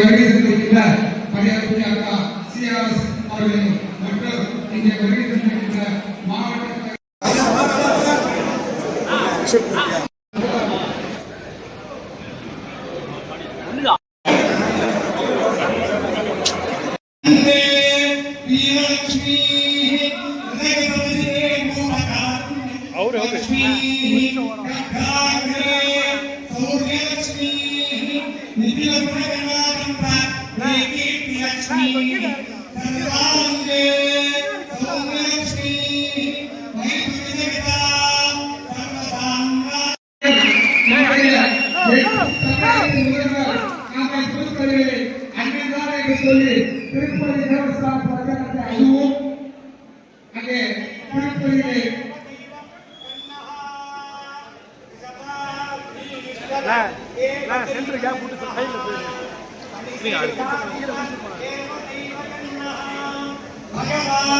வருகின்ற மரியாதைக்குரிய அக்கா சிஆர்எஸ் அவர்களையும் மற்றும் இங்கே வருகின்ற மாவட்ட มาในที่เพียงชีวิตทั้งร้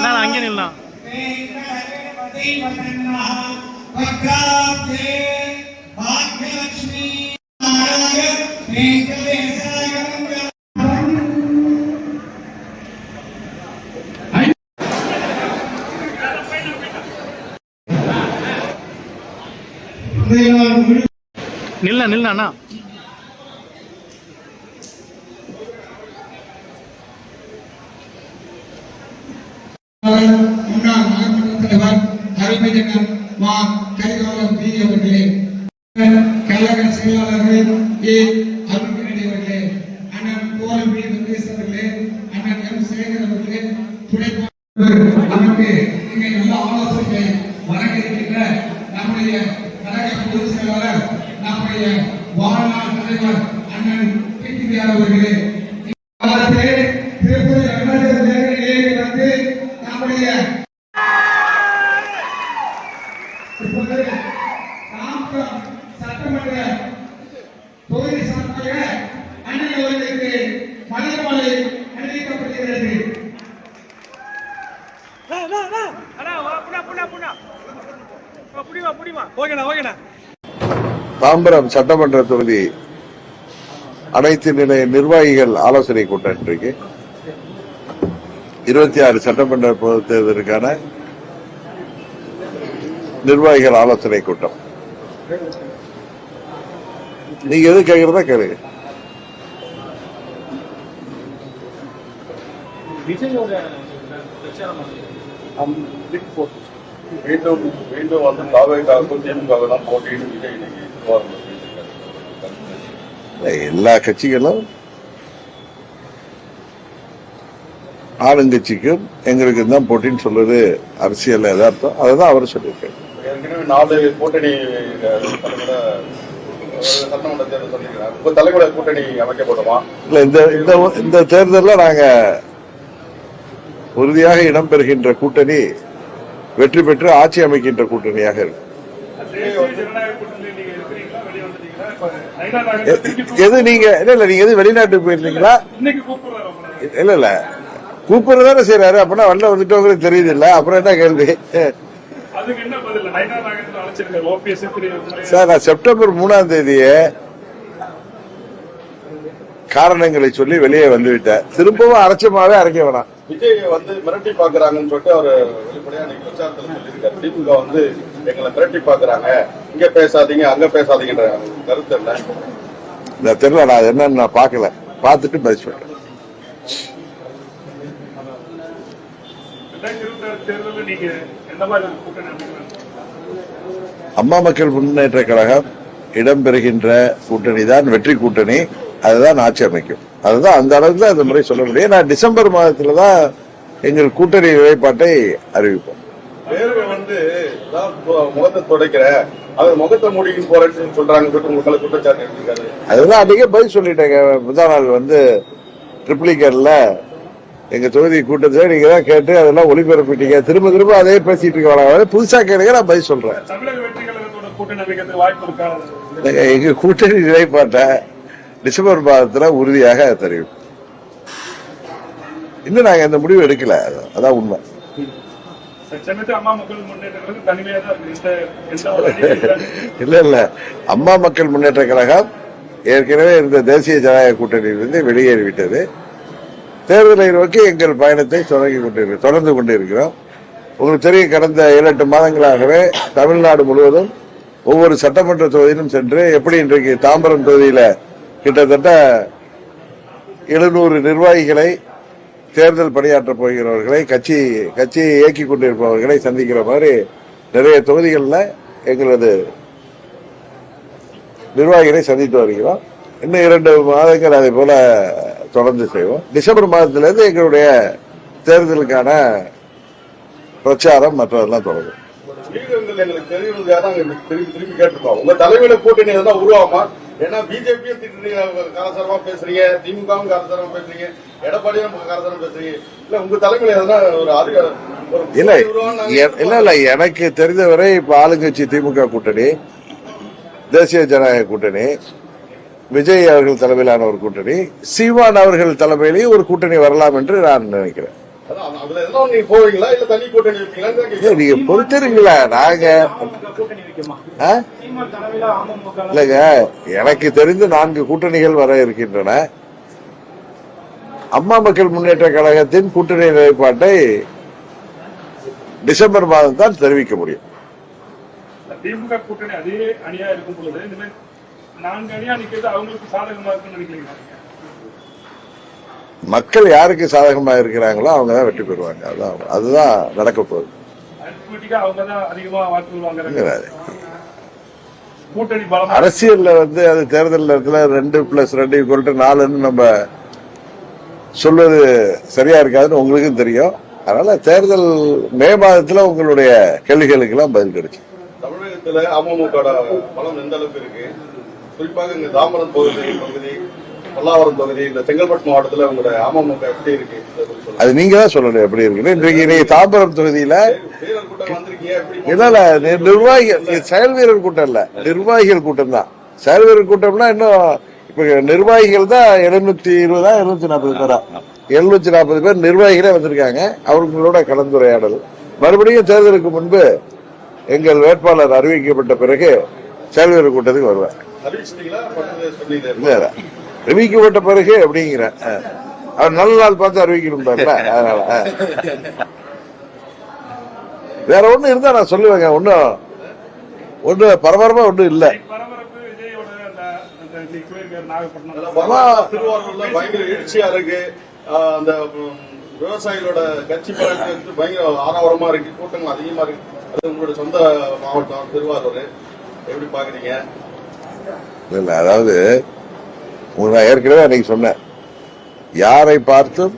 நான் அங்கே நில்லாம் நில்ல நில்ல அண்ணா முன்னாள் நகர்மன்ற தலைவர் அறிஞர் மா கரிகாலன் பி அவர்களே. கழக செயலாளர்கள் ஏ. அருண்கிரடி அவர்களே. அண்ணன் கோலம் பி வெங்கடேஷ் அவர்களே. அண்ணன் எம். சேகர் அவர்களே. துணை நமக்கு இங்கே நல்ல ஆலோசனை வழங்க இருக்கின்ற நம்முடைய கழக பொதுச் செயலாளர் நம்முடைய வாழ்நாள் தலைவர் அண்ணன் பிடிஆர் அவர்களே. தாம்பரம் சட்டமன்ற தொகுதி அனைத்து நிலைய நிர்வாகிகள் ஆலோசனை கூட்டம் இன்றைக்கு. இருபத்தி ஆறு சட்டமன்ற பொதுத் தேர்தலுக்கான நிர்வாகிகள் ஆலோசனை கூட்டம். நீங்க எது கேக்குறதா கேளுங்க. மீண்டும் மீண்டும் வந்து தாவேக்காவுக்கும் திமுக தான் போட்டின்னு விஜய் இன்னைக்கு. எல்லா கட்சிகளும் ஆளுங்கட்சிக்கும் எங்களுக்கு தான் போட்டின்னு சொல்றது அரசியல் எதார்த்தம் அதுதான் அவர் சொல்லியிருக்காரு. இந்த இந்த இந்த தேர்தலில் நாங்க உறுதியாக இடம்பெறுகின்ற கூட்டணி வெற்றி பெற்று ஆட்சி அமைக்கின்ற கூட்டணியாக இருக்கு எ- எது நீங்க இல்ல இல்ல நீங்க எது வெளிநாட்டுக்கு போயிருந்தீங்களா? இல்ல இல்ல. கூப்பிடுறது தானே செய்யறாரு அப்படின்னா வெளில வந்துட்டோங்கிறது தெரியுது இல்ல அப்புறம் என்ன கேள்வி? சார் நான் செப்டம்பர் மூணாம் தேதியே காரணங்களை சொல்லி வெளியே வந்துவிட்டேன். திரும்பவும் அரைச்சமாவே அரைக்க வேணாம். விஜய் வந்து மிரட்டி பாக்குறாங்கன்னு சொல்லிட்டு அவர் வெளிப்படையா பிரச்சாரத்துல சொல்லியிருக்காரு. திமுக வந்து எங்களை மிரட்டி பாக்குறாங்க இங்க பேசாதீங்க அங்க பேசாதீங்கன்ற கருத்து இல்ல தெரியல நான் அது என்னன்னு நான் பார்க்கல. பார்த்துட்டு பதில் சொல்றேன். அம்மா மக்கள் முன்னேற்ற கழகம் இடம்பெறுகின்ற கூட்டணி தான் வெற்றி கூட்டணி. அதுதான் ஆட்சி அமைக்கும். அதுதான் அந்த அளவுக்கு அந்த முறை சொல்ல முடியும். நான் டிசம்பர் மாதத்துல தான் எங்கள் கூட்டணி நிலைப்பாட்டை அறிவிப்போம். வேர்வை வந்து முகத்தை துடைக்கிற அவர் முகத்தை மூடிக்கிட்டு போறேன்னு சொல்றாங்கன்னு சொல்லிட்டு உங்களை குற்றச்சாட்டு அதுதான் அன்றைக்கே பதில் சொல்லிட்டேங்க. முதல் நாள் வந்து ட்ரிப்ளிகர்ல எங்க தொகுதி கூட்டத்தில் நீங்க தான் கேட்டு அதெல்லாம் ஒளிபரப்பிட்டீங்க. திரும்ப திரும்ப அதே பேசிட்டு இருக்க வராங்க புதுசா கேளுங்க நான் பதில் சொல்றேன். எங்க- கூட்டணி நிலைப்பாட்டை டிசம்பர் மாதத்துல உறுதியாக தெரியும் இன்னும் நாங்க இந்த முடிவு எடுக்கல. அதான் உண்மை. இல்ல. இல்ல அம்மா மக்கள் முன்னேற்ற கழகம் ஏற்கனவே இருந்த தேசிய ஜனநாயக கூட்டணியிலிருந்து வெளியேறிவிட்டது. தேர்தலை நோக்கி எங்கள் பயணத்தை தொடங்கி கொண்டிருக்கிறோம் தொடர்ந்து கொண்டிருக்கிறோம். உங்களுக்கு தெரியும் கடந்த ஏழு எட்டு மாதங்களாகவே தமிழ்நாடு முழுவதும் ஒவ்வொரு சட்டமன்ற தொகுதியிலும் சென்று எப்படி இன்றைக்கு தாம்பரம் தொகுதியில கிட்டத்தட்ட எழுநூறு நிர்வாகிகளை தேர்தல் பணியாற்றப் போகிறவர்களை கட்சி கட்சியை இயக்கிக் கொண்டிருப்பவர்களை சந்திக்கிற மாதிரி நிறைய தொகுதிகளில் எங்களது நிர்வாகிகளை சந்தித்து வருகிறோம். இன்னும் இரண்டு மாதங்கள் அதே போல தொடர்ந்து செய்வோம். டிசம்பர் மாதத்திலிருந்து எங்களுடைய தேர்தலுக்கான பிரச்சாரம் மற்றதெல்லாம் தொடரும். எங்களுக்கு எங்களுக்கு திரும்பி திரும்பி உங்க தலைமையில கூட்டணி உருவாமா ஏன்னா பிஜேபியும் திட்டுறீங்க காலசாரமா பேசுறீங்க திமுகவும் பேசுறீங்க. காலசாரமா பேசுறீங்க இல்ல உங்க தலைமையில எதனா ஒரு இல்ல இல்ல இல்ல எனக்கு தெரிந்தவரை இப்ப ஆளுங்கட்சி திமுக கூட்டணி தேசிய ஜனநாயக கூட்டணி விஜய் அவர்கள் தலைமையிலான ஒரு கூட்டணி சீமான் அவர்கள் தலைமையிலேயே ஒரு கூட்டணி வரலாம் என்று நான் நினைக்கிறேன். நீங்க பொறுத்திருங்களா நாங்க இல்லைங்க எனக்கு தெரிந்து நான்கு கூட்டணிகள் வர இருக்கின்றன. அம்மா மக்கள் முன்னேற்ற கழகத்தின் கூட்டணி நிலைப்பாட்டை டிசம்பர் மாதம் தான் தெரிவிக்க முடியும். திமுக கூட்டணி அதே அணியா இருக்கும் பொழுது இந்த மாதிரி நான்கு அணியா நிக்கிறது அவங்களுக்கு சாதகமா இருக்குன்னு நினைக்கிறீங்களா? மக்கள் யாருக்கு சாதகமா இருக்கிறாங்களோ அவங்க தான் வெற்றி பெறுவாங்க. அதுதான் அதுதான் நடக்க போகுது. அரசியல்ல வந்து அது தேர்தல் நேரத்துல ரெண்டு பிளஸ் ரெண்டு நாலுன்னு நம்ம சொல்வது சரியா இருக்காதுன்னு உங்களுக்கும் தெரியும். அதனால தேர்தல் மே மாதத்துல உங்களுடைய கேள்விகளுக்கு எல்லாம் பதில் கிடைச்சு தமிழகத்துல அமமுக பலம் எந்த அளவுக்கு இருக்கு? குறிப்பாக இங்க தாம்பரம் பகுதி பல்லாவரம் தொகுதி இந்த செங்கல்பட்டு மாவட்டத்துல உங்களோட அமமுக எப்படி இருக்கு. அது நீங்க தான் சொல்லணும் எப்படி இருக்குன்னு. இன்றைக்கு நீங்க தாம்பரம் தொகுதியில இல்ல நிர்வாகிகள் செயல் வீரர் கூட்டம் இல்ல நிர்வாகிகள் கூட்டம் தான். செயல் வீரர் கூட்டம்னா இன்னும் இப்ப நிர்வாகிகள் தான் எழுநூத்தி இருபதா எழுநூத்தி நாற்பது பேரா? எழுநூத்தி நாற்பது பேர் நிர்வாகிகளே வந்திருக்காங்க அவர்களோட கலந்துரையாடல். மறுபடியும் தேர்தலுக்கு முன்பு எங்கள் வேட்பாளர் அறிவிக்கப்பட்ட பிறகு செயல் வீரர் கூட்டத்துக்கு வருவேன் இல்ல அறிவிக்கப்பட்ட பிறகு அப்படிங்கிறேன். அவர் நல்ல நாள் பார்த்து அறிவிக்கணும் அதனால. வேற ஒண்ணு இருந்தா நான் சொல்லுவேங்க. ஒன்னும் ஒண்ணு பரபரப்பா ஒண்ணும் இல்ல பரபரப்பு விஜயோட அந்த அந்த இன்னைக்கு போயிருக்காரு நாகப்பட்டினம் வரலாறு திருவாரூர்ல பயங்கர எழுச்சியா இருக்கு. ஆஹ் அந்த விவசாயிகளோட கட்சி வந்து பயங்கர ஆரவாரமா இருக்கு. கூட்டங்கள் அதிகமா இருக்கு. அது உங்களோட சொந்த மாவட்டம் திருவாரூர். எப்படி பாக்குறீங்க? இல்ல, அதாவது உங்களுக்கு நான் ஏற்கனவே அன்னைக்கு சொன்னேன். யாரை பார்த்தும்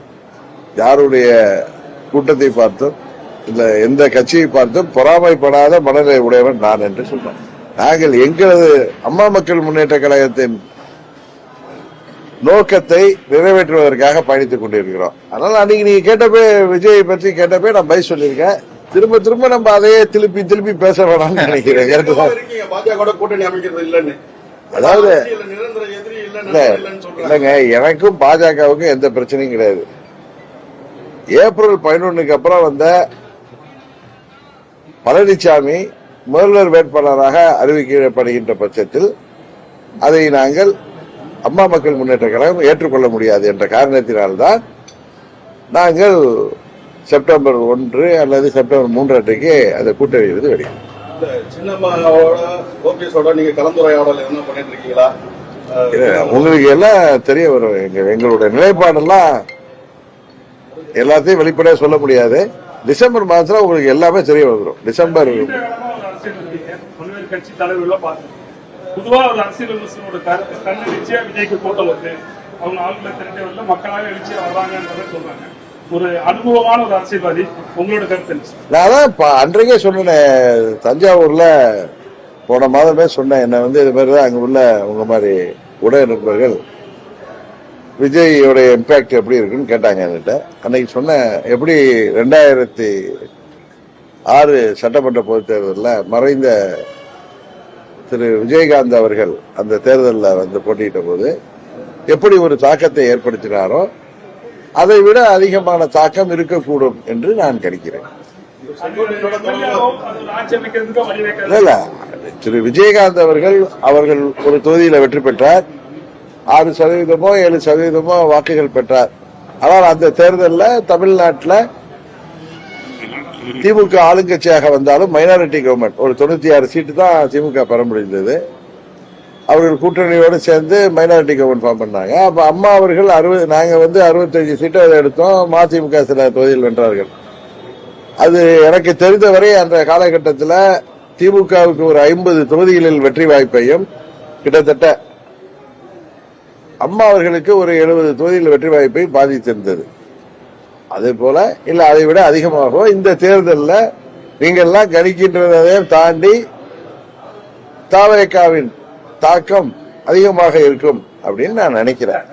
யாருடைய கூட்டத்தை பார்த்தும் இல்ல எந்த கட்சியை பார்த்தும் பொறாமைப்படாத மனநிலை உடையவன் நான் என்று சொன்னேன் நாங்கள் எங்களது அம்மா மக்கள் முன்னேற்ற கழகத்தின் நோக்கத்தை நிறைவேற்றுவதற்காக பயணித்துக் கொண்டிருக்கிறோம். அதனால அன்னைக்கு நீங்க கேட்டப்பே விஜய் பற்றி கேட்டப்பே நான் பதில் சொல்லியிருக்கேன். திரும்ப திரும்ப நம்ம அதையே திருப்பி திருப்பி பேச வேணாம்னு நினைக்கிறேன். அதாவது- இல்லைங்க எனக்கும் பாஜகவுக்கும் எந்த பிரச்சனையும் கிடையாது. ஏப்ரல் பதினொன்னுக்கு அப்புறம் வந்த பழனிசாமி முதல்வர் வேட்பாளராக அறிவிக்கப்படுகின்ற பட்சத்தில் அதை நாங்கள் அம்மா மக்கள் முன்னேற்ற கழகம் ஏற்றுக்கொள்ள முடியாது என்ற காரணத்தினால்தான் நாங்கள் செப்டம்பர் ஒன்று அல்லது செப்டம்பர் மூன்று அன்றைக்கு அந்த இருக்கீங்களா ஆஹ் இல்ல, உங்களுக்கு எல்லாம் தெரிய வரும். எங்க எங்களுடைய நிலைப்பாடெல்லாம் எல்லாத்தையும் வெளிப்படையா சொல்ல முடியாது. டிசம்பர் மாதத்துல உங்களுக்கு எல்லாமே தெரிய வந்துடும் டிசம்பர் கட்சி தலைவர்கள் பொதுவா ஒரு அரசியல் விமர்சனோட கருத்து விஜய்க்கு கூட்டம் வருது அவங்க ஆளுநர் திரட்டே வரல மக்களாக எழுச்சியா வர்றாங்கன்றத சொல்றாங்க. ஒரு அனுபவமான ஒரு அரசியல்வாதி உங்களோட கருத்து? நான் தான் அன்றைக்கே சொன்னேன் தஞ்சாவூர்ல போன மாதமே சொன்னேன் என்ன வந்து இது மாதிரி தான் அங்க உள்ள உங்க மாதிரி உடைய நண்பர்கள் விஜயோடைய இம்பேக்ட் எப்படி இருக்குன்னு கேட்டாங்க என்கிட்ட. அன்னைக்கு சொன்னேன் எப்படி ரெண்டாயிரத்தி ஆறு சட்டமன்ற பொதுத் தேர்தலில் மறைந்த திரு விஜயகாந்த் அவர்கள் அந்த தேர்தலில் வந்து போட்டியிட்ட போது எப்படி ஒரு தாக்கத்தை ஏற்படுத்தினாரோ அதை விட அதிகமான தாக்கம் இருக்கக்கூடும் என்று நான் கணிக்கிறேன். இல்ல. திரு விஜயகாந்த் அவர்கள் அவர்கள் ஒரு தொகுதியில் வெற்றி பெற்றார். ஆறு சதவீதமோ ஏழு சதவீதமோ வாக்குகள் பெற்றார். ஆனால் அந்த தேர்தலில் தமிழ்நாட்டில் திமுக ஆளுங்கட்சியாக வந்தாலும் மைனாரிட்டி கவர்மெண்ட் ஒரு தொண்ணூத்தி ஆறு சீட்டு தான் திமுக பெற முடிந்தது. அவர்கள் கூட்டணியோடு சேர்ந்து மைனாரிட்டி கவர்மெண்ட் ஃபார்ம் பண்ணாங்க. அப்ப அம்மா அவர்கள் அறுபது நாங்க வந்து அறுபத்தஞ்சு சீட்டை அதை எடுத்தோம் மதிமுக சில தொகுதியில் வென்றார்கள். அது எனக்கு தெரிந்தவரை அந்த காலகட்டத்தில் திமுகவுக்கு ஒரு ஐம்பது தொகுதிகளில் வெற்றி வாய்ப்பையும் கிட்டத்தட்ட அம்மா அவர்களுக்கு ஒரு எழுபது தொகுதியில் வெற்றி வாய்ப்பை பாதித்திருந்தது. அதே போல இல்ல அதை விட அதிகமாகும் இந்த தேர்தலில் நீங்கள்லாம் கணிக்கின்றதை தாண்டி தாவரேக்காவின் தாக்கம் அதிகமாக இருக்கும் அப்படின்னு நான் நினைக்கிறேன்.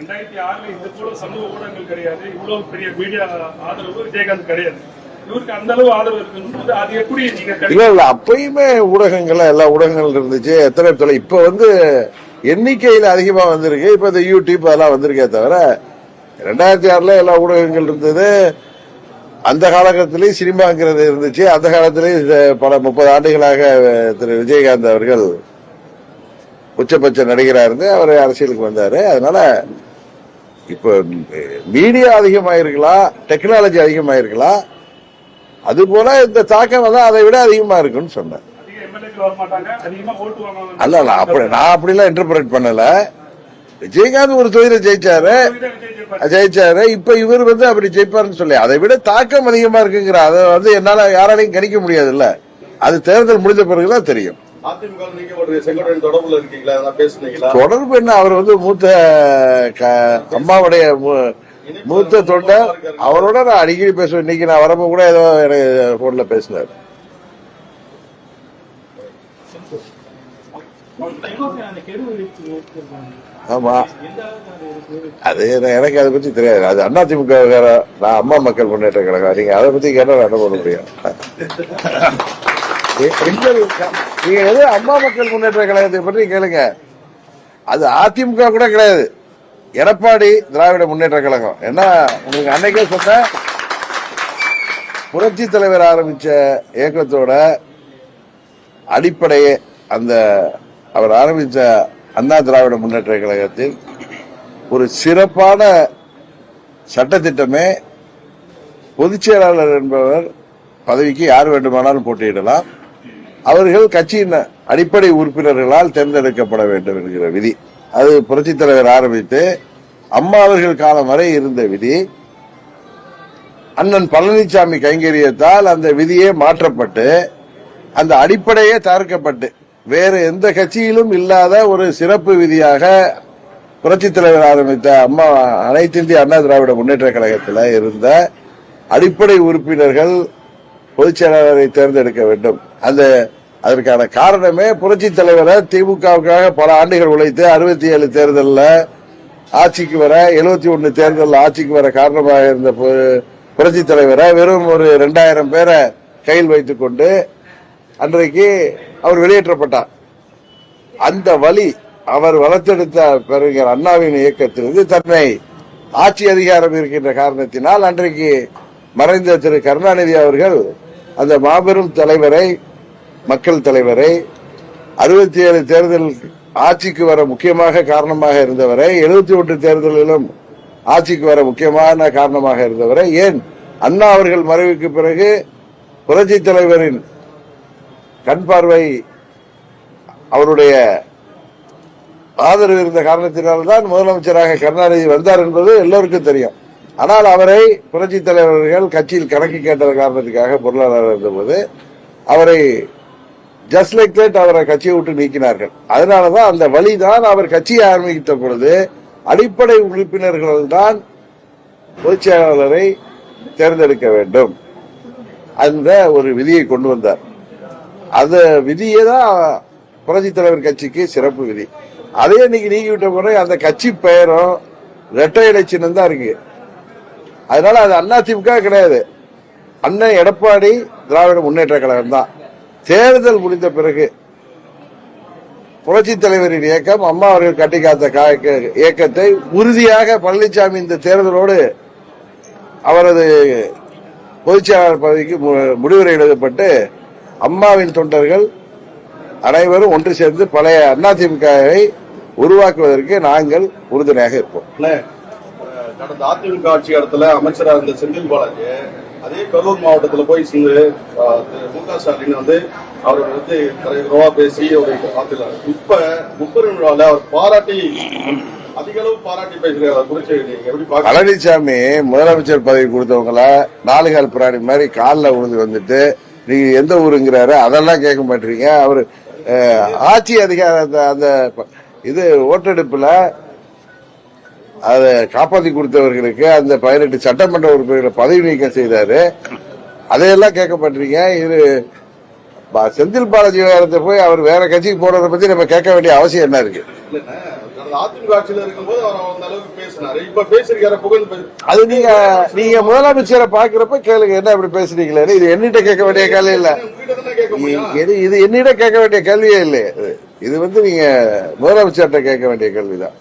இல்ல இல்ல அப்பயுமே ஊடகங்கள் எல்லா ஊடகங்கள் இருந்துச்சு. எத்தனை இப்ப வந்து எண்ணிக்கையில் அதிகமா வந்திருக்கு. இப்ப இந்த யூடியூப் அதெல்லாம் வந்திருக்கே தவிர ரெண்டாயிரத்தி ஆறுல எல்லா ஊடகங்கள் இருந்தது. அந்த காலகட்டத்திலேயே சினிமாங்கிறது இருந்துச்சு. அந்த காலத்திலேயே இந்த பல முப்பது ஆண்டுகளாக திரு விஜயகாந்த் அவர்கள் உச்சபட்ச நடிகராக இருந்து அவர் அரசியலுக்கு வந்தாரு. அதனால இப்ப மீடியா அதிகமாயிருக்கலாம் டெக்னாலஜி அதிகமாயிருக்கலாம் அது போல இந்த தாக்கம் வந்து அதை விட அதிகமா இருக்குன்னு சொன்னேன் அல்ல அல்ல அப்படி நான் அப்படிலாம் இன்டர்பிரேட் பண்ணல. விஜயகாந்த் ஒரு தொழில ஜெயிச்சாரு. ஜெயிச்சாரு. இப்ப இவர் வந்து அப்படி ஜெயிப்பாருன்னு சொல்லி அதை விட தாக்கம் அதிகமா இருக்குங்கிற அதை வந்து என்னால யாராலையும் கணிக்க முடியாது இல்ல அது தேர்தல் முடிந்த பிறகுதான் தெரியும். தொடர்பு என்ன? அவர் வந்து மூத்த அம்மாவுடைய மூ- மூத்த தொண்டர். அவரோட நான் அடிக்கடி பேசுவேன். இன்னைக்கு நான் வரப்போ கூட ஏதோ எனக்கு போன்ல பேசினார். ஆமாம் அது எனக்கு அதை பத்தி தெரியாது. அது அண்ணா திமுக நான் அம்மா மக்கள் முன்னேற்ற கழகம். நீங்க அதை பத்தி கேட்டா என்ன பண்ண முடியும். நீங்க எது அம்மா மக்கள் முன்னேற்ற கழகத்தை பற்றி கேளுங்க. அது அதிமுக கூட கிடையாது. எடப்பாடி திராவிட முன்னேற்ற கழகம். ஏன்னா உங்களுக்கு அன்னைக்கே சொன்ன புரட்சி தலைவர் ஆரம்பிச்ச இயக்கத்தோட அடிப்படையே அந்த அவர் ஆரம்பித்த அண்ணா திராவிட முன்னேற்ற கழகத்தில் ஒரு சிறப்பான சட்டத்திட்டமே பொதுச் செயலாளர் என்பவர் பதவிக்கு யார் வேண்டுமானாலும் போட்டியிடலாம். அவர்கள் கட்சியின் அடிப்படை உறுப்பினர்களால் தேர்ந்தெடுக்கப்பட வேண்டும் என்கிற விதி. அது புரட்சித் தலைவர் ஆரம்பித்து அம்மா அவர்கள் காலம் வரை இருந்த விதி. அண்ணன் பழனிசாமி கைங்கரியத்தால் அந்த விதியே மாற்றப்பட்டு அந்த அடிப்படையே தகர்க்கப்பட்டு வேறு எந்த கட்சியிலும் இல்லாத ஒரு சிறப்பு விதியாக புரட்சித் தலைவர் ஆரம்பித்த அம்மா அனைத்து இந்திய அண்ணா திராவிட முன்னேற்ற கழகத்தில் இருந்த அடிப்படை உறுப்பினர்கள் பொதுச் செயலாளரை தேர்ந்தெடுக்க வேண்டும். அந்த அதற்கான காரணமே புரட்சித் தலைவரை திமுகவுக்காக பல ஆண்டுகள் உழைத்து அறுபத்தி ஏழு தேர்தலில் ஆட்சிக்கு வர எழுபத்தி ஒன்று தேர்தலில் ஆட்சிக்கு வர காரணமாக இருந்த பு- புரட்சித் தலைவரை வெறும் ஒரு ரெண்டாயிரம் பேரை கையில் வைத்துக் கொண்டு அன்றைக்கு அவர் வெளியேற்றப்பட்டார். அந்த வழி அவர் வளர்த்தெடுத்த பெருங்கர் அண்ணாவின் இயக்கத்திலிருந்து தன்னை ஆட்சி அதிகாரம் இருக்கின்ற காரணத்தினால் அன்றைக்கு மறைந்த திரு கருணாநிதி அவர்கள் அந்த மாபெரும் தலைவரை மக்கள் தலைவரை அறுபத்தி ஏழு தேர்தல் ஆட்சிக்கு வர முக்கியமாக காரணமாக இருந்தவரை எழுபத்தி ஒன்று தேர்தலிலும் ஆட்சிக்கு வர முக்கியமான காரணமாக இருந்தவரை ஏன் அண்ணா அவர்கள் மறைவுக்கு பிறகு புரட்சி தலைவரின் கண் பார்வை அவருடைய ஆதரவு இருந்த காரணத்தினால்தான் முதலமைச்சராக கருணாநிதி வந்தார் என்பது எல்லோருக்கும் தெரியும். ஆனால் அவரை புரட்சி தலைவர்கள் கட்சியில் கணக்கு கேட்ட காரணத்துக்காக பொருளாளர் இருந்தபோது அவரை ஜஸ்ட் லைக் தட் அவரை கட்சியை விட்டு நீக்கினார்கள். அதனாலதான் அந்த வழிதான் அவர் கட்சியை ஆரம்பித்த பொழுது அடிப்படை உறுப்பினர்கள் தான் பொதுச் செயலாளரை தேர்ந்தெடுக்க வேண்டும் அந்த ஒரு விதியை கொண்டு வந்தார். அந்த விதியே தான் புரட்சி தலைவர் கட்சிக்கு சிறப்பு விதி. அதே இன்னைக்கு நீக்கி விட்ட பிறகு அந்த கட்சி பெயரும் ரெட்டை இலை சின்னம் தான் இருக்கு. அதனால அது அண்ணா திமுக கிடையாது. அண்ணன் எடப்பாடி திராவிட முன்னேற்ற கழகம் தான். தேர்தல் முடிந்த பிறகு புரட்சி தலைவரின் இயக்கம் அம்மா அவர்கள் கட்டி காத்த இயக்கத்தை உறுதியாக பழனிசாமி இந்த தேர்தலோடு அவரது பொதுச்செயலாளர் பதவிக்கு மு- முடிவுரை எழுதப்பட்டு அம்மாவின் தொண்டர்கள் அனைவரும் ஒன்று சேர்ந்து பழைய அதிமுகவை உருவாக்குவதற்கு நாங்கள் உறுதுணையாக இருப்போம். கடந்த அதிமுக ஆட்சி இடத்துல அமைச்சரா இருந்த செந்தில் பாலாஜி அதே கரூர் மாவட்டத்துல போய் சேர்ந்து மு க ஸ்டாலின் வந்து அவர் வந்து தலைவரவா பேசி ஒரு பார்த்துக்கலாம் இப்ப முப்பெரும் விழாவில் அவர் பாராட்டி அதிக அளவு பாராட்டி பேசுகிறார் பழனிசாமி முதலமைச்சர் பதவி கொடுத்தவங்கள நாலு கால் பிராணி மாதிரி காலில் விழுந்து வந்துட்டு நீங்க எந்த ஊருங்கிறாரு அதெல்லாம் கேட்க மாட்டீங்க. அவரு ஆட்சி அதிகாரத்தை அந்த இது ஓட்டெடுப்புல அதை காப்பாத்தி கொடுத்தவர்களுக்கு அந்த பதினெட்டு சட்டமன்ற உறுப்பினர்களை பதவி நீக்கம் செய்தாரு. அதையெல்லாம் கேட்க மாட்டீங்க. இது செந்தில் பாலாஜி விவகாரத்தை போய் அவர் வேற கட்சிக்கு போறதை பத்தி நம்ம கேட்க வேண்டிய அவசியம் என்ன இருக்கு? அதிமுக ஆட்சியில இருக்கும்போது அவர் அந்த அளவுக்கு பேசினாரு. இப்ப பேசிருக்காரு புகழ் பே- அது நீங்க நீங்க முதலமைச்சரை பாக்குறப்ப கேளுங்க என்ன இப்படி பேசுறீங்களே இது என்னிட்ட கேட்க வேண்டிய கேள்வி இல்ல. இது இது என்னிடம் கேட்க வேண்டிய கேள்வியே இல்லை இது. இது வந்து நீங்க முதலமைச்சர்கிட்ட கேட்க வேண்டிய கேள்விதான்.